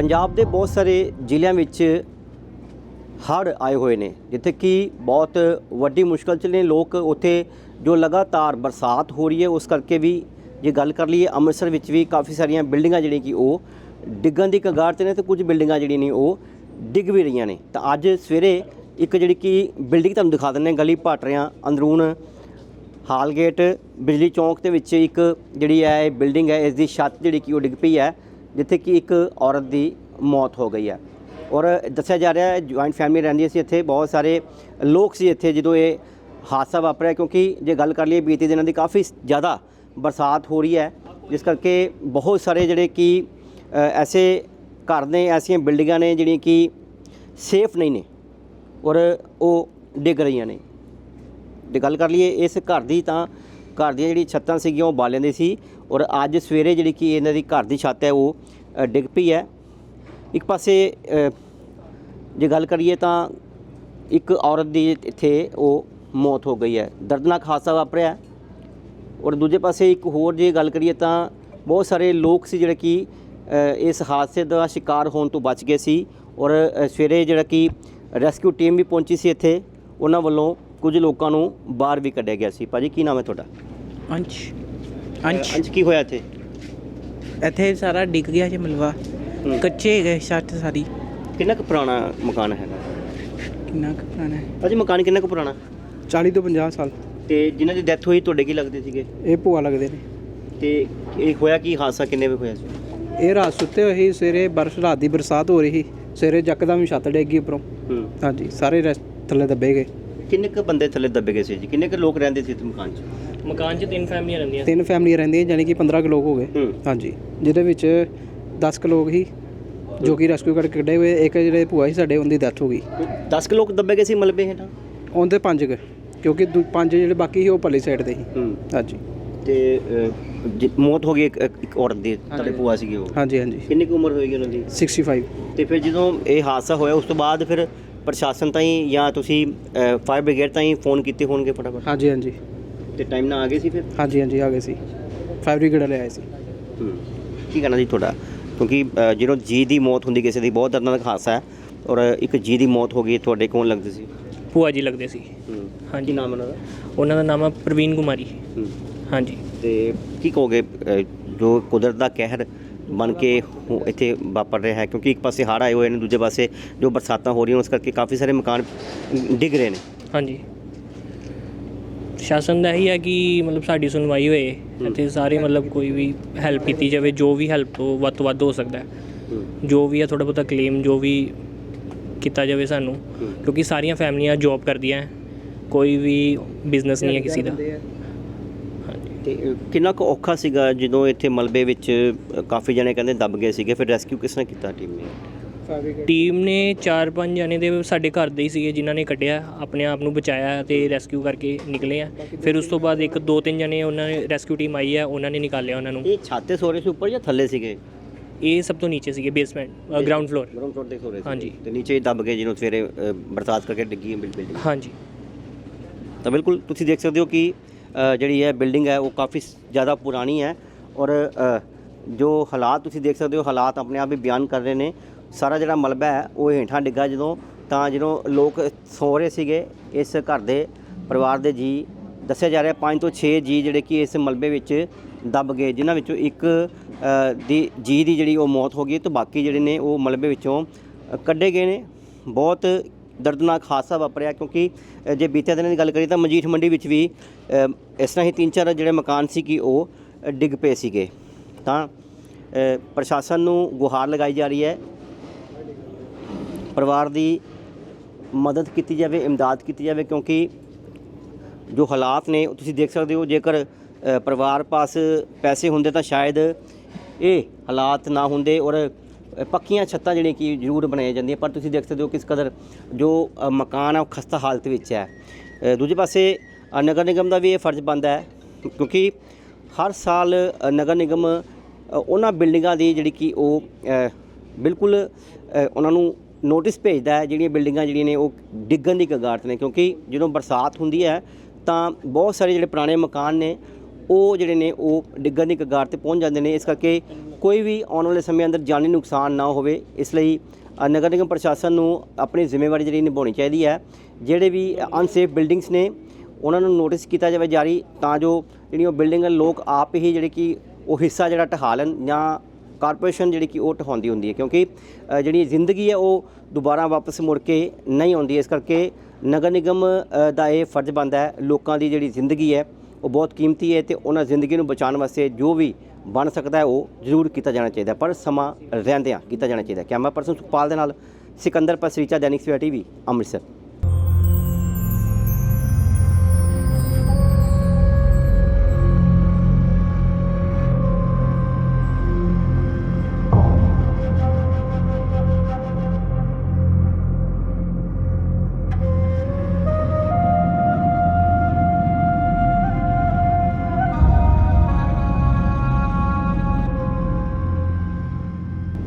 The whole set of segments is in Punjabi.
ਪੰਜਾਬ ਦੇ ਬਹੁਤ ਸਾਰੇ ਜ਼ਿਲ੍ਹਿਆਂ ਵਿੱਚ ਹੜ੍ਹ ਆਏ ਹੋਏ ਨੇ, ਜਿੱਥੇ ਕਿ ਬਹੁਤ ਵੱਡੀ ਮੁਸ਼ਕਲ 'ਚ ਨੇ ਲੋਕ ਉੱਥੇ ਜੋ ਲਗਾਤਾਰ ਬਰਸਾਤ ਹੋ ਰਹੀ ਹੈ, ਉਸ ਕਰਕੇ ਵੀ ਜੇ ਗੱਲ ਕਰ ਲਈਏ ਅੰਮ੍ਰਿਤਸਰ ਵਿੱਚ ਵੀ ਕਾਫੀ ਸਾਰੀਆਂ ਬਿਲਡਿੰਗਾਂ ਜਿਹੜੀਆਂ ਕਿ ਉਹ ਡਿੱਗਣ ਦੀ ਕਗਾਰ 'ਤੇ ਨੇ ਤੇ ਕੁਝ ਬਿਲਡਿੰਗਾਂ ਜਿਹੜੀਆਂ ਨੇ ਉਹ ਡਿੱਗ ਵੀ ਰਹੀਆਂ ਨੇ। ਤਾਂ ਅੱਜ ਸਵੇਰੇ ਇੱਕ ਜਿਹੜੀ ਕਿ ਬਿਲਡਿੰਗ ਤੁਹਾਨੂੰ ਦਿਖਾ ਦਿੰਦੇ ਹਾਂ, ਗਲੀ ਪਾਟਰਿਆਂ ਅੰਦਰੂਨ ਹਾਲ ਗੇਟ, ਬਿਜਲੀ ਚੌਂਕ ਦੇ ਵਿੱਚ ਇੱਕ ਜਿਹੜੀ ਹੈ, ਇਹ ਬਿਲਡਿੰਗ ਹੈ, ਇਸ ਦੀ ਛੱਤ ਜਿਹੜੀ ਕਿ ਉਹ ਡਿੱਗ ਪਈ ਹੈ। ਜਿੱਥੇ ਕਿ ਇੱਕ ਔਰਤ ਦੀ ਮੌਤ ਹੋ ਗਈ ਹੈ। ਔਰ ਦੱਸਿਆ ਜਾ ਰਿਹਾ ਹੈ ਜੁਆਇੰਟ ਫੈਮਿਲੀ ਰਹਿੰਦੀ ਸੀ ਇੱਥੇ, ਬਹੁਤ ਸਾਰੇ ਲੋਕ ਸੀ ਇੱਥੇ ਜਦੋਂ ਇਹ ਹਾਦਸਾ ਵਾਪਰਿਆ, ਕਿਉਂਕਿ ਜੇ ਗੱਲ ਕਰ ਲਈਏ ਬੀਤੇ ਦਿਨਾਂ ਦੀ ਕਾਫੀ ਜ਼ਿਆਦਾ ਬਰਸਾਤ ਹੋ ਰਹੀ ਹੈ, ਜਿਸ ਕਰਕੇ ਬਹੁਤ ਸਾਰੇ ਜਿਹੜੇ ਕਿ ਐਸੇ ਘਰ ਨੇ, ਐਸੀਆਂ ਬਿਲਡਿੰਗਾਂ ਨੇ ਜਿਹੜੀਆਂ ਕਿ ਸੇਫ ਨਹੀਂ ਨੇ ਔਰ ਉਹ ਡਿੱਗ ਰਹੀਆਂ ਨੇ। ਜੇ ਗੱਲ ਕਰ ਲਈਏ ਇਸ ਘਰ ਦੀ ਤਾਂ ਘਰ ਦੀਆਂ ਜਿਹੜੀ ਛੱਤਾਂ ਸੀਗੀਆਂ, ਉਹ ਬਾਲਿਆਂ ਦੀ ਸੀ ਔਰ ਅੱਜ ਸਵੇਰੇ ਜਿਹੜੀ ਕਿ ਇਹਨਾਂ ਦੀ ਘਰ ਦੀ ਛੱਤ ਹੈ, ਉਹ ਡਿੱਗ ਪਈ ਹੈ। ਇੱਕ ਪਾਸੇ ਜੇ ਗੱਲ ਕਰੀਏ ਤਾਂ ਇੱਕ ਔਰਤ ਦੀ ਇੱਥੇ ਉਹ ਮੌਤ ਹੋ ਗਈ ਹੈ। ਦਰਦਨਾਕ ਹਾਦਸਾ ਵਾਪਰਿਆ। ਔਰ ਦੂਜੇ ਪਾਸੇ ਇੱਕ ਹੋਰ ਜੇ ਗੱਲ ਕਰੀਏ ਤਾਂ ਬਹੁਤ ਸਾਰੇ ਲੋਕ ਸੀ ਜਿਹੜੇ ਕਿ ਇਸ ਹਾਦਸੇ ਦਾ ਸ਼ਿਕਾਰ ਹੋਣ ਤੋਂ ਬਚ ਗਏ ਸੀ। ਔਰ ਸਵੇਰੇ ਜਿਹੜਾ ਕਿ ਰੈਸਕਿਊ ਟੀਮ ਵੀ ਪਹੁੰਚੀ ਸੀ ਇੱਥੇ ਉਹਨਾਂ ਵੱਲੋਂ ਕੁਝ ਲੋਕਾਂ ਨੂੰ ਬਾਹਰ ਵੀ ਕੱਢਿਆ ਗਿਆ ਸੀ। ਭਾਜੀ ਕੀ ਨਾਮ ਹੈ ਤੁਹਾਡਾ? ਅੰਸ਼। ਅੰਸ਼ ਕੀ ਹੋਇਆ ਇੱਥੇ? ਇੱਥੇ ਸਾਰਾ ਡਿੱਗ ਗਿਆ ਜੀ ਮਲਵਾ। ਹੂੰ। ਕੱਚੇ ਗਏ ਛੱਤ ਸਾਰੀ। ਕਿੰਨਾ ਕੁ ਪੁਰਾਣਾ ਮਕਾਨ ਹੈਗਾ? ਕਿੰਨਾ ਕੁ ਪੁਰਾਣਾ ਹੈ? ਭਾਜੀ ਮਕਾਨ ਕਿੰਨਾ ਕੁ ਪੁਰਾਣਾ? 40 ਤੋਂ 50 ਸਾਲ। ਤੇ ਜਿਨ੍ਹਾਂ ਦੀ ਡੈਥ ਹੋਈ ਤੁਹਾਡੇ ਕੀ ਲੱਗਦੇ ਸੀਗੇ? ਇਹ ਭੂਆ ਲੱਗਦੇ ਨੇ। ਤੇ ਇਹ ਹੋਇਆ ਕੀ? ਹਾਦਸਾ ਕਿੰਨੇ ਵਜੇ ਹੋਇਆ ਸੀ? ਇਹ ਰਾਤ ਸੁੱਤੇ ਹੋਏ ਸੀ ਸਵੇਰੇ ਬਰਸ ਰਾਤ ਦੀ ਬਰਸਾਤ ਹੋ ਰਹੀ ਸੀ। ਸਵੇਰੇ ਜੱਕਦਮ ਛੱਤ ਡਿੱਗ ਗਈ ਉੱਪਰੋਂ। ਹੂੰ। ਹਾਂਜੀ ਸਾਰੇ ਰਸ- ਥੱਲੇ ਦੱਬੇ ਗਏ। ਕਿੰਨੇ ਕੁ ਬੰਦੇ ਥੱਲੇ ਦੱਬੇ ਗਏ ਸੀ ਜੀ? ਕਿੰਨੇ ਕੁ ਲੋਕ ਰਹਿੰਦੇ ਸੀ ਇਸ ਮਕਾਨ 'ਚ? ਮਕਾਨ 'ਚ ਤਿੰਨ ਫੈਮਲੀਆਂ ਰਹਿੰਦੀਆਂ। ਤਿੰਨ ਫੈਮਲੀਆਂ ਰਹਿੰਦੀਆਂ ਯਾਨੀ ਕਿ 15 ਕੁ ਲੋਕ ਹੋ ਗਏ। ਹੂੰ। ਹਾਂਜੀ। ਜਿਹਦੇ ਵਿੱਚ 10 ਕੁ ਲੋਕ ਸੀ ਜੋ ਕਿ ਰੈਸਕਿਊ ਕਰਕੇ ਕੱਢੇ ਹੋਏ। ਇੱਕ ਜਿਹੜੇ ਭੂਆ ਸੀ ਸਾਡੇ ਉਹਦੀ ਡੈਥ ਹੋ ਗਈ। 10 ਕੁ ਲੋਕ ਦੱਬੇ ਗਏ ਸੀ ਮਲਬੇ ਹੇਠਾਂ? ਉਹਦੇ ਪੰਜ ਕੁ। ਕਿਉਂਕਿ ਦੂ- ਪੰਜ ਜਿਹੜੇ ਬਾਕੀ ਸੀ ਉਹ ਪੱਲੀ ਸਾਈਡ ਤੇ ਸੀ। ਹੂੰ। ਹਾਂਜੀ। ਤੇ ਜ- ਮੌਤ ਹੋ ਗਈ ਇੱਕ ਇੱਕ ਔਰਤ ਦੀ ਤੁਹਾਡੇ ਭੂਆ ਸੀਗੇ ਉਹ? ਹਾਂਜੀ ਹਾਂਜੀ। ਕਿੰਨੀ ਕੁ ਉਮਰ ਹੋਏਗੀ ਉਹਨਾਂ ਦੀ? 65 ਤੇ ਫਿਰ ਜਦੋਂ ਇਹ ਹਾਦਸਾ ਹੋਇਆ ਉਸ ਤੋਂ ਬਾਅਦ ਫਿਰ ਪ੍ਰਸ਼ਾਸਨ ਤਾਈਂ ਜਾਂ ਤੁਸੀਂ ਫਾਇਰ ਬ੍ਰਿਗੇਡ ਤਾਈਂ ਫੋਨ ਕੀਤੇ ਹੋਣਗੇ ਫਟਾਫਟ? ਹਾਂਜੀ ਹਾਂਜੀ। ਤੇ ਟਾਈਮ ਨਾਲ ਆ ਗਏ ਸੀ ਫਿਰ? ਹਾਂਜੀ ਹਾਂਜੀ ਆ ਗਏ ਸੀ। ਫੈਬਰਿਕ ਲੈ ਆਏ ਸੀ। ਹੂੰ। ਕੀ ਕਹਿਣਾ ਜੀ ਤੁਹਾਡਾ? ਕਿਉਂਕਿ ਅ, ਜਦੋਂ ਜੀ ਦੀ ਮੌਤ ਹੁੰਦੀ ਕਿਸੇ ਦੀ ਬਹੁਤ ਦਰਦਨਾਕ ਹਾਦਸਾ ਹੈ। ਔਰ ਇੱਕ ਜੀ ਦੀ ਮੌਤ ਹੋ ਗਈ ਤੁਹਾਡੇ ਕੋਲ ਲੱਗਦੇ ਸੀ? ਭੂਆ ਜੀ ਲੱਗਦੇ ਸੀ। ਹੂੰ। ਹਾਂਜੀ। ਨਾਮ ਉਹਨਾਂ ਦਾ? ਉਹਨਾਂ ਦਾ ਨਾਮ ਹੈ ਪ੍ਰਵੀਨ ਕੁਮਾਰੀ। ਹੂੰ। ਹਾਂਜੀ। ਤੇ ਕੀ ਕਹੋਗੇ ਅ, ਜੋ ਕੁਦਰਤ ਦਾ ਕਹਿਰ ਬਣ ਕੇ ਇੱਥੇ ਵਾਪਰ ਰਿਹਾ ਹੈ ਕਿਉਂਕਿ ਇੱਕ ਪਾਸੇ ਹੜ੍ਹ ਆਏ ਹੋਏ ਨੇ ਦੂਜੇ ਪਾਸੇ ਜੋ ਬਰਸਾਤਾਂ ਹੋ ਰਹੀਆਂ ਉਸ ਕਰਕੇ ਕਾਫੀ ਸਾਰੇ ਮਕਾਨ ਡਿੱਗ ਰਹੇ ਨੇ। ਹਾਂਜੀ। ਸ਼ਾਸਨ ਦਾ ਹੀ ਹੈ ਕਿ ਮਤਲਬ ਸਾਡੀ ਸੁਣਵਾਈ ਹੋਏ ਅਤੇ ਸਾਰੇ ਮਤਲਬ ਕੋਈ ਵੀ ਹੈਲਪ ਕੀਤੀ ਜਾਵੇ ਜੋ ਵੀ ਹੈਲਪ ਤੋਂ ਵੱਧ ਤੋਂ ਵੱਧ ਹੋ ਸਕਦਾ ਹੈ। ਜੋ ਵੀ ਹੈ ਥੋੜਾ ਬਹੁਤਾ ਕਲੇਮ ਜੋ ਵੀ ਕੀਤਾ ਜਾਵੇ ਸਾਨੂੰ ਕਿਉਂਕਿ ਸਾਰੀਆਂ ਫੈਮਲੀਆਂ ਜੌਬ ਕਰਦੀਆਂ ਹੈ। ਕੋਈ ਵੀ ਬਿਜ਼ਨਸ ਨਹੀਂ ਹੈ ਕਿਸੇ ਦਾ। ਤੇ ਅ, ਕਿੰਨਾ ਕੁ ਔਖਾ ਸੀਗਾ ਜਦੋਂ ਇੱਥੇ ਮਲਬੇ ਵਿੱਚ ਅ, ਕਾਫੀ ਜਣੇ ਕਹਿੰਦੇ ਦੱਬ ਗਏ ਸੀਗੇ ਫਿਰ ਰੈਸਕਿਊ ਕਿਸ ਨੇ ਕੀਤਾ ਟੀਮ ਨੇ? ਟੀਮ ਨੇ 4-5 ਜਣੇ ਦੇ ਸਾਡੇ ਘਰ ਦੇ ਹੀ ਸੀਗੇ ਜਿਨ੍ਹਾਂ ਨੇ ਕੱਢਿਆ ਆਪਣੇ ਆਪ ਨੂੰ ਬਚਾਇਆ ਤੇ ਰੈਸਕਿਊ ਕਰਕੇ ਨਿਕਲੇ ਆ। ਫਿਰ ਉਸ ਤੋਂ ਬਾਅਦ ਇੱਕ ਦੋ ਤਿੰਨ ਜਣੇ ਉਹਨਾਂ ਨੇ ਰੈਸਕਿਊ ਟੀਮ ਆਈ ਹੈ ਉਹਨਾਂ ਨੇ ਨਿਕਾਲਿਆ ਉਹਨਾਂ ਨੂੰ। ਇਹ ਛਾਤੇ ਸੋ ਰਹੇ ਸੀ ਉੱਪਰ ਜਾਂ ਥੱਲੇ ਸੀਗੇ? ਇਹ ਸਭ ਤੋਂ ਨੀਚੇ ਸੀਗੇ basement ground floor ground floor ਤੇ ਸੋ ਰਹੇ ਸੀ। ਹਾਂਜੀ। ਤੇ ਨੀਚੇ ਹੀ ਦੱਬ ਗਏ ਜਿਹਨੂੰ ਸਵੇਰੇ ਅ, ਬਰਸਾਤ ਕਰਕੇ ਡਿੱਗੀ ਬਿਲਡਿੰਗ। ਹਾਂਜੀ। ਤਾਂ ਬਿਲਕੁਲ ਤੁਸੀਂ ਦੇਖ ਸਕਦੇ ਹੋ ਕਿ ਜਿਹੜੀ ਹੈ ਬਿਲਡਿੰਗ ਹੈ, ਉਹ ਕਾਫੀ ਜ਼ਿਆਦਾ ਪੁਰਾਣੀ ਹੈ ਔਰ ਜੋ ਹਾਲਾਤ ਤੁਸੀਂ ਦੇਖ ਸਕਦੇ ਹੋ, ਹਾਲਾਤ ਆਪਣੇ ਆਪ ਹੀ ਬਿਆਨ ਕਰ ਰਹੇ ਨੇ। ਸਾਰਾ ਜਿਹੜਾ ਮਲਬਾ ਹੈ, ਉਹ ਹੇਠਾਂ ਡਿੱਗਾ ਜਦੋਂ ਤਾਂ ਜਦੋਂ ਲੋਕ ਸੋ ਰਹੇ ਸੀਗੇ, ਇਸ ਘਰ ਦੇ ਪਰਿਵਾਰ ਦੇ ਜੀ। ਦੱਸਿਆ ਜਾ ਰਿਹਾ 5 ਤੋਂ 6 ਜੀ ਜਿਹੜੇ ਕਿ ਇਸ ਮਲਬੇ ਵਿੱਚ ਦੱਬ ਗਏ, ਜਿਨ੍ਹਾਂ ਵਿੱਚੋਂ ਇੱਕ ਦੀ, ਜੀ ਦੀ ਜਿਹੜੀ ਉਹ ਮੌਤ ਹੋ ਗਈ ਤੇ ਬਾਕੀ ਜਿਹੜੇ ਨੇ ਉਹ ਮਲਬੇ ਵਿੱਚੋਂ ਕੱਢੇ ਗਏ ਨੇ। ਬਹੁਤ ਦਰਦਨਾਕ ਹਾਦਸਾ ਵਾਪਰਿਆ ਕਿਉਂਕਿ ਜੇ ਬੀਤੇ ਦਿਨਾਂ ਦੀ ਗੱਲ ਕਰੀਏ ਤਾਂ ਮਜੀਠ ਮੰਡੀ ਵਿੱਚ ਵੀ ਇਸ ਤਰ੍ਹਾਂ ਹੀ ਤਿੰਨ ਚਾਰ ਜਿਹੜੇ ਮਕਾਨ ਸੀ ਕਿ ਉਹ ਡਿੱਗ ਪਏ ਸੀਗੇ। ਤਾਂ ਪ੍ਰਸ਼ਾਸਨ ਨੂੰ ਗੁਹਾਰ ਲਗਾਈ ਜਾ ਰਹੀ ਹੈ। ਪਰਿਵਾਰ ਦੀ ਮਦਦ ਕੀਤੀ ਜਾਵੇ, ਇਮਦਾਦ ਕੀਤੀ ਜਾਵੇ ਕਿਉਂਕਿ ਜੋ ਹਾਲਾਤ ਨੇ ਤੁਸੀਂ ਦੇਖ ਸਕਦੇ ਹੋ, ਜੇਕਰ ਪਰਿਵਾਰ ਪਾਸ ਪੈਸੇ ਹੁੰਦੇ ਤਾਂ ਸ਼ਾਇਦ ਇਹ ਹਾਲਾਤ ਨਾ ਹੁੰਦੇ ਔਰ ਪੱਕੀਆਂ ਛੱਤਾਂ ਜਿਹੜੀਆਂ ਕਿ ਜ਼ਰੂਰ ਬਣਾਈਆਂ ਜਾਂਦੀਆਂ, ਪਰ ਤੁਸੀਂ ਦੇਖ ਸਕਦੇ ਹੋ ਕਿਸ ਕਦਰ ਜੋ ਮਕਾਨ ਆ, ਉਹ ਖਸਤਾ ਹਾਲਤ ਵਿੱਚ ਹੈ। ਦੂਜੇ ਪਾਸੇ ਨਗਰ ਨਿਗਮ ਦਾ ਵੀ ਇਹ ਫਰਜ਼ ਬਣਦਾ ਹੈ, ਕਿਉਂਕਿ ਹਰ ਸਾਲ ਨਗਰ ਨਿਗਮ ਉਹਨਾਂ ਬਿਲਡਿੰਗਾਂ ਦੀ ਜਿਹੜੀ ਕਿ ਉਹ ਬਿਲਕੁਲ ਉਹਨਾਂ ਨੂੰ ਨੋਟਿਸ ਭੇਜਦਾ ਹੈ, ਜਿਹੜੀਆਂ ਬਿਲਡਿੰਗਾਂ ਜਿਹੜੀਆਂ ਨੇ ਉਹ ਡਿੱਗਣ ਦੀ ਕਗਾਰ 'ਤੇ ਨੇ, ਕਿਉਂਕਿ ਜਦੋਂ ਬਰਸਾਤ ਹੁੰਦੀ ਹੈ, ਤਾਂ ਬਹੁਤ ਸਾਰੇ ਜਿਹੜੇ ਪੁਰਾਣੇ ਮਕਾਨ ਨੇ ਉਹ ਜਿਹੜੇ ਨੇ, ਉਹ ਡਿੱਗਣ ਦੀ ਕਗਾਰ ਤੇ ਪਹੁੰਚ ਜਾਂਦੇ ਨੇ। ਇਸ ਕਰਕੇ ਕੋਈ ਵੀ ਆਉਣ ਵਾਲੇ ਸਮੇਂ ਅੰਦਰ ਜਾਨੀ ਨੁਕਸਾਨ ਨਾ ਹੋਵੇ। ਇਸ ਲਈ ਨਗਰ ਨਿਗਮ ਪ੍ਰਸ਼ਾਸਨ ਨੂੰ ਆਪਣੀ ਜ਼ਿੰਮੇਵਾਰੀ ਜਿਹੜੀ ਨਿਭਾਉਣੀ ਚਾਹੀਦੀ ਹੈ। ਜਿਹੜੇ ਵੀ ਅਨਸੇਫ ਬਿਲਡਿੰਗਸ ਨੇ, ਉਹਨਾਂ ਨੂੰ ਨੋਟਿਸ ਕੀਤਾ ਜਾਵੇ ਜਾਰੀ, ਤਾਂ ਜੋ ਜਿਹੜੀਆਂ ਉਹ ਬਿਲਡਿੰਗਾਂ ਲੋਕ ਆਪ ਹੀ ਜਿਹੜੇ ਕਿ ਉਹ ਹਿੱਸਾ ਜਿਹੜਾ ਢਹਾ ਲੈਣ ਜਾਂ ਕਾਰਪੋਰੇਸ਼ਨ ਜਿਹੜੀ ਕਿ ਉਹ ਢਹਾਉਂਦੀ ਹੁੰਦੀ ਹੈ। ਕਿਉਂਕਿ ਜਿਹੜੀ ਜ਼ਿੰਦਗੀ ਹੈ, ਉਹ ਦੁਬਾਰਾ ਵਾਪਸ ਮੁੜ ਕੇ ਨਹੀਂ ਆਉਂਦੀ। ਇਸ ਕਰਕੇ ਨਗਰ ਨਿਗਮ ਦਾ ਇਹ ਫਰਜ਼ ਬਣਦਾ ਹੈ, ਲੋਕਾਂ ਦੀ ਜਿਹੜੀ ਜ਼ਿੰਦਗੀ ਹੈ ਉਹ ਬਹੁਤ ਕੀਮਤੀ ਹੈ ਤੇ ਉਹਨਾਂ ਜ਼ਿੰਦਗੀ ਨੂੰ ਬਚਾਉਣ ਵਾਸਤੇ ਜੋ ਵੀ ਬਣ ਸਕਦਾ ਹੈ, ਉਹ ਜ਼ਰੂਰ ਕੀਤਾ ਜਾਣਾ ਚਾਹੀਦਾ ਪਰ ਸਮਾਂ ਰਹਿੰਦਿਆਂ ਕੀਤਾ ਜਾਣਾ ਚਾਹੀਦਾ ਕੈਮਰਾ ਪਰਸਨ ਸੁਖਪਾਲ ਦੇ ਨਾਲ ਸਿਕੰਦਰ ਪਸਰੀਚਾ, ਦੈਨਿਕ ਸਵੇਰਾ ਟੀਵੀ, ਅੰਮ੍ਰਿਤਸਰ।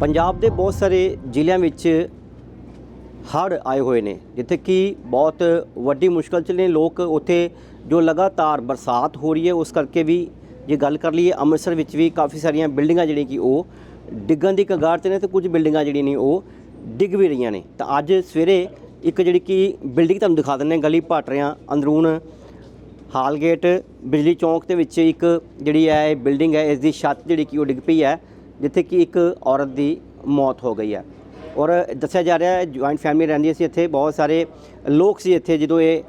ਪੰਜਾਬ ਦੇ ਬਹੁਤ ਸਾਰੇ ਜ਼ਿਲ੍ਹਿਆਂ ਵਿੱਚ ਹੜ੍ਹ ਆਏ ਹੋਏ ਨੇ, ਜਿੱਥੇ ਕਿ ਬਹੁਤ ਵੱਡੀ ਮੁਸ਼ਕਲ 'ਚ ਨੇ ਲੋਕ ਉੱਥੇ ਜੋ ਲਗਾਤਾਰ ਬਰਸਾਤ ਹੋ ਰਹੀ ਹੈ, ਉਸ ਕਰਕੇ ਵੀ ਜੇ ਗੱਲ ਕਰ ਲਈਏ ਅੰਮ੍ਰਿਤਸਰ ਵਿੱਚ ਵੀ ਕਾਫੀ ਸਾਰੀਆਂ ਬਿਲਡਿੰਗਾਂ ਜਿਹੜੀਆਂ ਕਿ ਉਹ ਡਿੱਗਣ ਦੀ ਕਗਾਰ 'ਤੇ ਨੇ ਤੇ ਕੁਝ ਬਿਲਡਿੰਗਾਂ ਜਿਹੜੀਆਂ ਨੇ ਉਹ ਡਿੱਗ ਵੀ ਰਹੀਆਂ ਨੇ। ਤਾਂ ਅੱਜ ਸਵੇਰੇ ਇੱਕ ਜਿਹੜੀ ਕਿ ਬਿਲਡਿੰਗ ਤੁਹਾਨੂੰ ਦਿਖਾ ਦਿੰਦੇ ਹਾਂ, ਗਲੀ ਭਾਟਰਿਆਂ ਅੰਦਰੂਨ ਹਾਲਗੇਟ ਬਿਜਲੀ ਚੌਂਕ ਦੇ ਵਿੱਚ ਇੱਕ ਜਿਹੜੀ ਹੈ, ਇਹ ਬਿਲਡਿੰਗ ਹੈ, ਇਸ ਦੀ ਛੱਤ ਜਿਹੜੀ ਕਿ ਉਹ ਡਿੱਗ ਪਈ ਹੈ। ਜਿੱਥੇ ਕਿ ਇੱਕ ਔਰਤ ਦੀ ਮੌਤ ਹੋ ਗਈ ਹੈ। ਔਰ ਦੱਸਿਆ ਜਾ ਰਿਹਾ ਹੈ ਜੁਆਇੰਟ ਫੈਮਿਲੀ ਰਹਿੰਦੀ ਸੀ ਇੱਥੇ, ਬਹੁਤ ਸਾਰੇ ਲੋਕ ਸੀ ਇੱਥੇ ਜਦੋਂ ਇਹ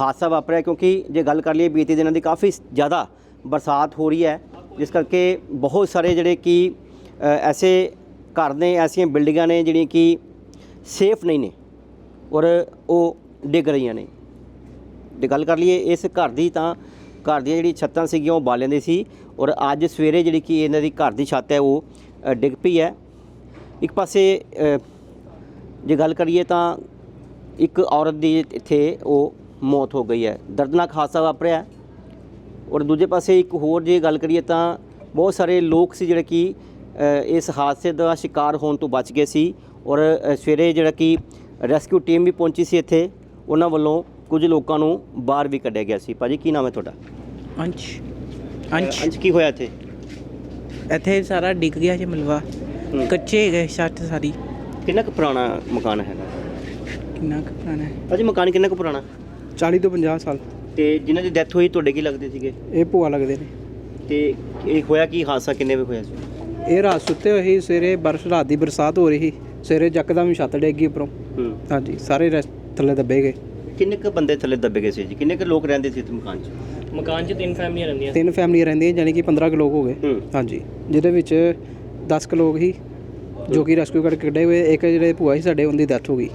ਹਾਦਸਾ ਵਾਪਰਿਆ, ਕਿਉਂਕਿ ਜੇ ਗੱਲ ਕਰ ਲਈਏ ਬੀਤੇ ਦਿਨਾਂ ਦੀ ਕਾਫੀ ਜ਼ਿਆਦਾ ਬਰਸਾਤ ਹੋ ਰਹੀ ਹੈ। ਜਿਸ ਕਰਕੇ ਬਹੁਤ ਸਾਰੇ ਜਿਹੜੇ ਕਿ ਐਸੇ ਘਰ ਨੇ, ਐਸੀਆਂ ਬਿਲਡਿੰਗਾਂ ਨੇ ਜਿਹੜੀਆਂ ਕਿ ਸੇਫ ਨਹੀਂ ਨੇ ਔਰ ਉਹ ਡਿੱਗ ਰਹੀਆਂ ਨੇ। ਜੇ ਗੱਲ ਕਰ ਲਈਏ ਇਸ ਘਰ ਦੀ ਤਾਂ ਘਰ ਦੀਆਂ ਜਿਹੜੀ ਛੱਤਾਂ ਸੀਗੀਆਂ, ਉਹ ਬਾਲਿਆਂ ਦੀ ਸੀ ਔਰ ਅੱਜ ਸਵੇਰੇ ਜਿਹੜੀ ਕਿ ਇਹਨਾਂ ਦੀ ਘਰ ਦੀ ਛੱਤ ਹੈ, ਉਹ ਡਿੱਗ ਪਈ ਹੈ। ਇੱਕ ਪਾਸੇ ਜੇ ਗੱਲ ਕਰੀਏ ਤਾਂ ਇੱਕ ਔਰਤ ਦੀ ਇੱਥੇ ਉਹ ਮੌਤ ਹੋ ਗਈ ਹੈ। ਦਰਦਨਾਕ ਹਾਦਸਾ ਵਾਪਰਿਆ। ਔਰ ਦੂਜੇ ਪਾਸੇ ਇੱਕ ਹੋਰ ਜੇ ਗੱਲ ਕਰੀਏ ਤਾਂ ਬਹੁਤ ਸਾਰੇ ਲੋਕ ਸੀ ਜਿਹੜੇ ਕਿ ਇਸ ਹਾਦਸੇ ਦਾ ਸ਼ਿਕਾਰ ਹੋਣ ਤੋਂ ਬਚ ਗਏ ਸੀ। ਔਰ ਸਵੇਰੇ ਜਿਹੜਾ ਕਿ ਰੈਸਕਿਊ ਟੀਮ ਵੀ ਪਹੁੰਚੀ ਸੀ ਇੱਥੇ। ਉਹਨਾਂ ਵੱਲੋਂ ਕੁਝ ਲੋਕਾਂ ਨੂੰ ਬਾਹਰ ਵੀ ਕੱਢਿਆ ਗਿਆ ਸੀ। ਭਾਜੀ, ਕੀ ਨਾਮ ਹੈ ਤੁਹਾਡਾ? ਅੰਸ਼। ਅੰਸ਼। ਅੰਸ਼ ਕੀ ਹੋਇਆ ਇੱਥੇ? ਇੱਥੇ ਸਾਰਾ ਡਿੱਗ ਗਿਆ ਜੀ ਮਲਵਾ। ਹੂੰ। ਕੱਚੇ ਹੈਗੇ ਛੱਤ ਸਾਰੀ। ਕਿੰਨਾ ਕੁ ਪੁਰਾਣਾ ਮਕਾਨ ਹੈਗਾ? ਕਿੰਨਾ ਕੁ ਪੁਰਾਣਾ ਹੈ? ਭਾਜੀ ਮਕਾਨ ਕਿੰਨਾ ਕੁ ਪੁਰਾਣਾ? 40 ਤੋਂ 50 ਸਾਲ। ਤੇ ਜਿਨ੍ਹਾਂ ਦੀ ਡੈਥ ਹੋਈ ਤੁਹਾਡੇ ਕੀ ਲੱਗਦੇ ਸੀਗੇ? ਇਹ ਭੂਆ ਲੱਗਦੇ ਨੇ। ਤੇ ਇਹ ਹੋਇਆ ਕੀ? ਹਾਦਸਾ ਕਿੰਨੇ ਵਜੇ ਹੋਇਆ ਸੀ? ਇਹ ਰਾਤ ਸੁੱਤੇ ਹੋਏ ਸੀ ਸਵੇਰੇ ਬਰਸ ਰਾਤ ਦੀ ਬਰਸਾਤ ਹੋ ਰਹੀ ਸੀ। ਸਵੇਰੇ ਜੱਕਦਮ ਛੱਤ ਡਿੱਗ ਗਈ ਉੱਪਰੋਂ। ਹੂੰ। ਹਾਂਜੀ ਸਾਰੇ ਰੈਸ- ਥੱਲੇ ਦੱਬੇ ਗਏ। ਕਿੰਨੇ ਕੁ ਬੰਦੇ ਥੱਲੇ ਦੱਬੇ ਗਏ ਸੀ ਜੀ? ਕਿੰਨੇ ਕੁ ਲੋਕ ਰਹਿੰਦੇ ਸੀ ਇਸ ਮਕਾਨ 'ਚ? ਮਕਾਨ 'ਚ ਤਿੰਨ ਫੈਮਲੀਆਂ ਰਹਿੰਦੀਆਂ? ਤਿੰਨ ਫੈਮਲੀਆਂ ਰਹਿੰਦੀਆਂ ਯਾਨੀ ਕਿ 15 ਕੁ ਲੋਕ ਹੋ ਗਏ। ਹੂੰ। ਹਾਂਜੀ। ਜਿਹਦੇ ਵਿੱਚ 10 ਕੁ ਲੋਕ ਸੀ ਜੋ ਕਿ ਰੈਸਕਿਊ ਕਰਕੇ ਕੱਢੇ ਹੋਏ ਇੱਕ ਜਿਹੜੇ ਭੂਆ ਸੀ ਸਾਡੇ ਉਹਦੀ ਡੈਥ ਹੋ ਗਈ।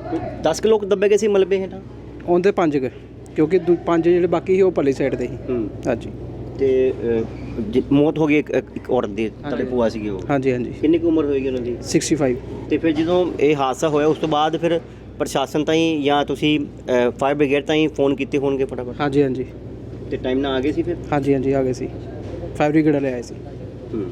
10 ਕੁ ਲੋਕ ਦੱਬੇ ਗਏ ਸੀ ਮਲਬੇ ਹੇਠਾਂ? ਉਹਦੇ ਪੰਜ ਕੁ ਕਿਉਂਕਿ ਦੂ- ਪੰਜ ਜਿਹੜੇ ਬਾਕੀ ਸੀ ਉਹ ਪੱਲੀ ਸਾਈਡ ਤੇ ਸੀ। ਹੂੰ। ਹਾਂਜੀ। ਤੇ ਜ- ਮੌਤ ਹੋ ਗਈ ਇੱਕ ਇੱਕ ਔਰਤ ਦੀ ਤੁਹਾਡੇ ਭੂਆ ਸੀਗੇ ਉਹ? ਹਾਂਜੀ ਹਾਂਜੀ। ਕਿੰਨੀ ਕੁ ਉਮਰ ਹੋਏਗੀ ਉਹਨਾਂ ਦੀ? 65 ਤੇ ਫਿਰ ਜਦੋਂ ਇਹ ਹਾਦਸਾ ਹੋਇਆ ਉਸ ਤੋਂ ਬਾਅਦ ਫਿਰ ਪ੍ਰਸ਼ਾਸਨ ਤਾਈਂ ਜਾਂ ਤੁਸੀਂ ਫਾਇਰ ਬ੍ਰਿਗੇਡ ਤਾਈਂ ਫੋਨ ਕੀਤੇ ਹੋਣਗੇ ਫਟਾਫਟ? ਹਾਂਜੀ ਹਾਂਜੀ। ਤੇ ਟਾਈਮ ਨਾਲ ਆ ਗਏ ਸੀ ਫਿਰ? ਹਾਂਜੀ ਹਾਂਜੀ ਆ ਗਏ ਸੀ। ਫੈਬਰਿਕ ਲੈ ਆਏ ਸੀ। ਹੂੰ।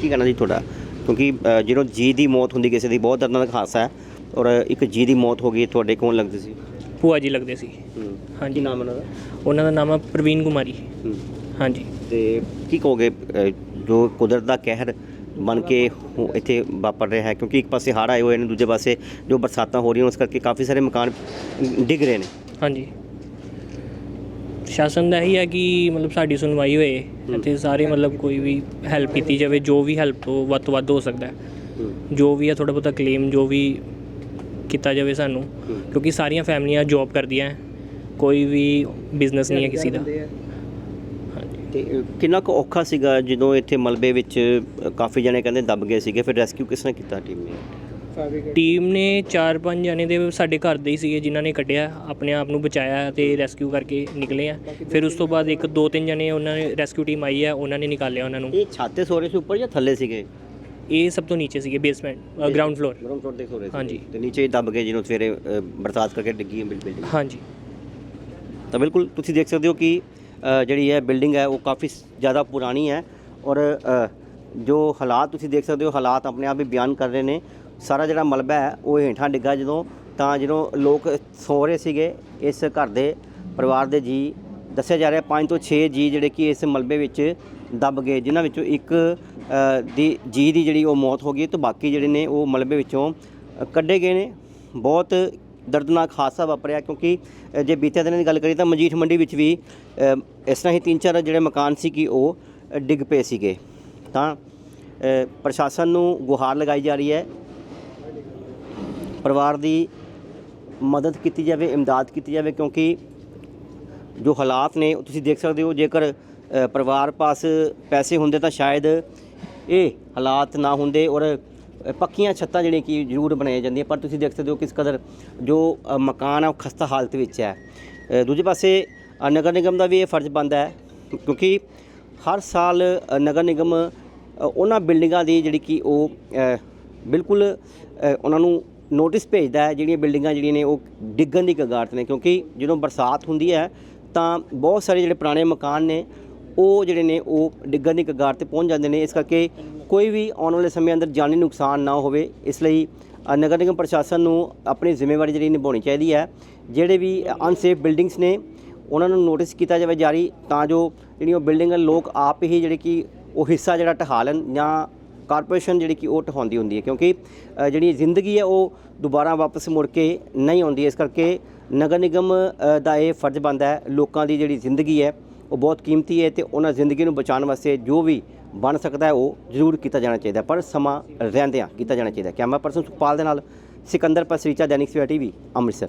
ਕੀ ਕਹਿਣਾ ਜੀ ਤੁਹਾਡਾ? ਕਿਉਂਕਿ ਅ, ਜਦੋਂ ਜੀ ਦੀ ਮੌਤ ਹੁੰਦੀ ਕਿਸੇ ਦੀ ਬਹੁਤ ਦਰਦਨਾਕ ਹਾਦਸਾ ਹੈ। ਔਰ ਇੱਕ ਜੀ ਦੀ ਮੌਤ ਹੋ ਗਈ ਤੁਹਾਡੇ ਕੌਣ ਲੱਗਦੇ ਸੀ? ਭੂਆ ਜੀ ਲੱਗਦੇ ਸੀ। ਹੂੰ। ਹਾਂਜੀ। ਨਾਮ ਉਹਨਾਂ ਦਾ? ਉਹਨਾਂ ਦਾ ਨਾਮ ਹੈ ਪ੍ਰਵੀਨ ਕੁਮਾਰੀ। ਹੂੰ। ਹਾਂਜੀ। ਤੇ ਕੀ ਕਹੋਗੇ ਅ, ਜੋ ਕੁਦਰਤ ਦਾ ਕਹਿਰ ਬਣ ਕੇ ਹੋ- ਇੱਥੇ ਵਾਪਰ ਰਿਹਾ ਹੈ ਕਿਉਂਕਿ ਇੱਕ ਪਾਸੇ ਹੜ੍ਹ ਆਏ ਹੋਏ ਨੇ ਦੂਜੇ ਪਾਸੇ ਜੋ ਬਰਸਾਤਾਂ ਹੋ ਰਹੀਆਂ ਉਸ ਕਰਕੇ ਕਾਫੀ ਸਾਰੇ ਮਕਾਨ ਡਿੱਗ ਰਹੇ ਨੇ। ਹਾਂਜੀ। ਸ਼ਾਸਨ ਦਾ ਇਹੀ ਹੈ ਕਿ ਮਤਲਬ ਸਾਡੀ ਸੁਣਵਾਈ ਹੋਏ ਇੱਥੇ ਸਾਰੇ ਮਤਲਬ ਕੋਈ ਵੀ ਹੈਲਪ ਕੀਤੀ ਜਾਵੇ ਜੋ ਵੀ ਹੈਲਪ ਤੋਂ ਵੱਧ ਤੋਂ ਵੱਧ ਹੋ ਸਕਦਾ ਹੈ ਜੋ ਵੀ ਹੈ ਥੋੜਾ ਬਹੁਤਾ ਕਲੇਮ ਜੋ ਵੀ ਕੀਤਾ ਜਾਵੇ ਸਾਨੂੰ। ਕਿਉਂਕਿ ਸਾਰੀਆਂ ਫੈਮਲੀਆਂ ਜੌਬ ਕਰਦੀਆਂ। ਕੋਈ ਵੀ ਬਿਜ਼ਨਸ ਨਹੀਂ ਹੈ ਕਿਸੇ ਦਾ ਹਾਂਜੀ ਤੇ ਕਿੰਨਾ ਕੁ ਔਖਾ ਸੀਗਾ ਜਦੋਂ ਇੱਥੇ ਮਲਬੇ ਵਿੱਚ ਕਾਫੀ ਜਣੇ ਕਹਿੰਦੇ ਦੱਬ ਗਏ ਸੀਗੇ ਫਿਰ ਰੈਸਕਿਊ ਕਿਸ ਨੇ ਕੀਤਾ ਟੀਮ ਨੇ ਟੀਮ ਨੇ 4-5 ਜਣੇ ਦੇ ਸਾਡੇ ਘਰ ਦੇ ਹੀ ਸੀਗੇ ਜਿਨ੍ਹਾਂ ਨੇ ਕੱਢਿਆ ਆਪਣੇ ਆਪ ਨੂੰ ਬਚਾਇਆ ਤੇ ਰੈਸਕਿਊ ਕਰਕੇ ਨਿਕਲੇ ਆ। ਫਿਰ ਉਸ ਤੋਂ ਬਾਅਦ ਇੱਕ ਦੋ ਤਿੰਨ ਜਣੇ ਉਹਨਾਂ ਨੇ ਰੈਸਕਿਊ ਟੀਮ ਆਈ ਹੈ ਉਹਨਾਂ ਨੇ ਨਿਕਾਲਿਆ ਉਹਨਾਂ ਨੂੰ। ਇਹ ਛਾਤੇ ਸੋ ਰਹੇ ਸੀ ਉੱਪਰ ਜਾਂ ਥੱਲੇ ਸੀਗੇ? ਇਹ ਸਭ ਤੋਂ ਨੀਚੇ ਸੀਗੇ basement ground floor ground floor ਤੇ ਸੋ ਰਹੇ ਸੀ। ਹਾਂਜੀ। ਤੇ ਨੀਚੇ ਹੀ ਦੱਬ ਗਏ ਜਿਹਨੂੰ ਸਵੇਰੇ ਅ, ਬਰਸਾਤ ਕਰਕੇ ਡਿੱਗੀ ਬਿਲਡਿੰਗ ਹਾਂਜੀ। ਤਾਂ ਬਿਲਕੁਲ ਤੁਸੀਂ ਦੇਖ ਸਕਦੇ ਹੋ ਕਿ ਅ, ਜਿਹੜੀ ਹੈ ਬਿਲਡਿੰਗ ਹੈ ਉਹ ਕਾਫੀ ਸ- ਜ਼ਿਆਦਾ ਪੁਰਾਣੀ ਹੈ। ਔਰ ਅ, ਜੋ ਹਾਲਾਤ ਤੁਸੀਂ ਦੇਖ ਸਕਦੇ ਹੋ ਹਾਲਾਤ ਆਪਣੇ ਆਪ ਹੀ ਬਿਆਨ ਕਰ ਰਹੇ ਨੇ। ਸਾਰਾ ਜਿਹੜਾ ਮਲਬਾ ਹੈ, ਉਹ ਹੇਠਾਂ ਡਿੱਗਾ ਜਦੋਂ ਤਾਂ ਜਦੋਂ ਲੋਕ ਸੋ ਰਹੇ ਸੀਗੇ, ਇਸ ਘਰ ਦੇ ਪਰਿਵਾਰ ਦੇ ਜੀ ਦੱਸਿਆ ਜਾ ਰਿਹਾ 5 ਤੋਂ 6 ਜੀ ਜਿਹੜੇ ਕਿ ਇਸ ਮਲਬੇ ਵਿੱਚ ਦੱਬ ਗਏ, ਜਿਨ੍ਹਾਂ ਵਿੱਚੋਂ ਇੱਕ ਦੀ, ਜੀ ਦੀ ਜਿਹੜੀ ਉਹ ਮੌਤ ਹੋ ਗਈ ਤੇ ਬਾਕੀ ਜਿਹੜੇ ਨੇ ਉਹ ਮਲਬੇ ਵਿੱਚੋਂ ਕੱਢੇ ਗਏ ਨੇ। ਬਹੁਤ ਦਰਦਨਾਕ ਹਾਦਸਾ ਵਾਪਰਿਆ ਕਿਉਂਕਿ ਜੇ ਬੀਤੇ ਦਿਨਾਂ ਦੀ ਗੱਲ ਕਰੀਏ ਤਾਂ ਮਜੀਠ ਮੰਡੀ ਵਿੱਚ ਵੀ ਇਸ ਤਰ੍ਹਾਂ ਹੀ ਤਿੰਨ ਚਾਰ ਜਿਹੜੇ ਮਕਾਨ ਸੀ ਕਿ ਉਹ ਡਿੱਗ ਪਏ ਸੀਗੇ। ਤਾਂ ਪ੍ਰਸ਼ਾਸਨ ਨੂੰ ਗੁਹਾਰ ਲਗਾਈ ਜਾ ਰਹੀ ਹੈ ਪਰਿਵਾਰ ਦੀ ਮਦਦ ਕੀਤੀ ਜਾਵੇ, ਇਮਦਾਦ ਕੀਤੀ ਜਾਵੇ, ਕਿਉਂਕਿ ਜੋ ਹਾਲਾਤ ਨੇ ਤੁਸੀਂ ਦੇਖ ਸਕਦੇ ਹੋ, ਜੇਕਰ ਪਰਿਵਾਰ ਪਾਸ ਪੈਸੇ ਹੁੰਦੇ ਤਾਂ ਸ਼ਾਇਦ ਇਹ ਹਾਲਾਤ ਨਾ ਹੁੰਦੇ ਔਰ ਪੱਕੀਆਂ ਛੱਤਾਂ ਜਿਹੜੀਆਂ ਕਿ ਜ਼ਰੂਰ ਬਣਾਈਆਂ ਜਾਂਦੀਆਂ, ਪਰ ਤੁਸੀਂ ਦੇਖ ਸਕਦੇ ਹੋ ਕਿਸ ਕਦਰ ਜੋ ਮਕਾਨ ਆ, ਉਹ ਖਸਤਾ ਹਾਲਤ ਵਿੱਚ ਹੈ। ਦੂਜੇ ਪਾਸੇ ਨਗਰ ਨਿਗਮ ਦਾ ਵੀ ਇਹ ਫਰਜ਼ ਬਣਦਾ ਹੈ, ਕਿਉਂਕਿ ਹਰ ਸਾਲ ਨਗਰ ਨਿਗਮ ਉਹਨਾਂ ਬਿਲਡਿੰਗਾਂ ਦੀ ਜਿਹੜੀ ਕਿ ਉਹ ਬਿਲਕੁਲ ਉਹਨਾਂ ਨੂੰ ਨੋਟਿਸ ਭੇਜਦਾ ਹੈ, ਜਿਹੜੀਆਂ ਬਿਲਡਿੰਗਾਂ ਜਿਹੜੀਆਂ ਨੇ ਉਹ ਡਿੱਗਣ ਦੀ ਕਗਾਰ 'ਤੇ ਨੇ, ਕਿਉਂਕਿ ਜਦੋਂ ਬਰਸਾਤ ਹੁੰਦੀ ਹੈ, ਤਾਂ ਬਹੁਤ ਸਾਰੇ ਜਿਹੜੇ ਪੁਰਾਣੇ ਮਕਾਨ ਨੇ, ਉਹ ਜਿਹੜੇ ਨੇ ਉਹ ਡਿੱਗਣ ਦੀ ਕਗਾਰ ਤੇ ਪਹੁੰਚ ਜਾਂਦੇ ਨੇ। ਇਸ ਕਰਕੇ ਕੋਈ ਵੀ ਆਉਣ ਵਾਲੇ ਸਮੇਂ ਅੰਦਰ ਜਾਨੀ ਨੁਕਸਾਨ ਨਾ ਹੋਵੇ। ਇਸ ਲਈ ਨਗਰ ਨਿਗਮ ਪ੍ਰਸ਼ਾਸਨ ਨੂੰ ਆਪਣੀ ਜ਼ਿੰਮੇਵਾਰੀ ਜਿਹੜੀ ਨਿਭਾਉਣੀ ਚਾਹੀਦੀ ਹੈ। ਜਿਹੜੇ ਵੀ ਅਨਸੇਫ ਬਿਲਡਿੰਗਸ ਨੇ, ਉਹਨਾਂ ਨੂੰ ਨੋਟਿਸ ਕੀਤਾ ਜਾਵੇ ਜਾਰੀ, ਤਾਂ ਜੋ ਜਿਹੜੀਆਂ ਉਹ ਬਿਲਡਿੰਗਾਂ ਲੋਕ ਆਪ ਹੀ ਜਿਹੜੇ ਕਿ ਉਹ ਹਿੱਸਾ ਜਿਹੜਾ ਢਹਾ ਲੈਣ ਜਾਂ ਕਾਰਪੋਰੇਸ਼ਨ ਜਿਹੜੀ ਕਿ ਉਹ ਢਹਾਉਂਦੀ ਹੁੰਦੀ ਹੈ, ਕਿਉਂਕਿ ਜਿਹੜੀ ਜ਼ਿੰਦਗੀ ਹੈ ਉਹ ਦੁਬਾਰਾ ਵਾਪਸ ਮੁੜ ਕੇ ਨਹੀਂ ਆਉਂਦੀ, ਇਸ ਕਰਕੇ ਨਗਰ ਨਿਗਮ ਦਾ ਇਹ ਫਰਜ਼ ਬਣਦਾ ਹੈ, ਲੋਕਾਂ ਦੀ ਜਿਹੜੀ ਜ਼ਿੰਦਗੀ ਹੈ, ਉਹ ਬਹੁਤ ਕੀਮਤੀ ਹੈ ਤੇ ਉਹਨਾਂ ਜ਼ਿੰਦਗੀ ਨੂੰ ਬਚਾਉਣ ਵਾਸਤੇ ਜੋ ਵੀ ਬਣ ਸਕਦਾ ਹੈ, ਉਹ ਜ਼ਰੂਰ ਕੀਤਾ ਜਾਣਾ ਚਾਹੀਦਾ ਪਰ ਸਮਾਂ ਰਹਿੰਦਿਆਂ ਕੀਤਾ ਜਾਣਾ ਚਾਹੀਦਾ ਕੈਮਰਾ ਪਰਸਨ ਸੁਖਪਾਲ ਦੇ ਨਾਲ ਸਿਕੰਦਰ ਪਸਰੀਚਾ, ਦੈਨਿਕ ਸਵੇਰਾ ਟੀਵੀ, ਅੰਮ੍ਰਿਤਸਰ।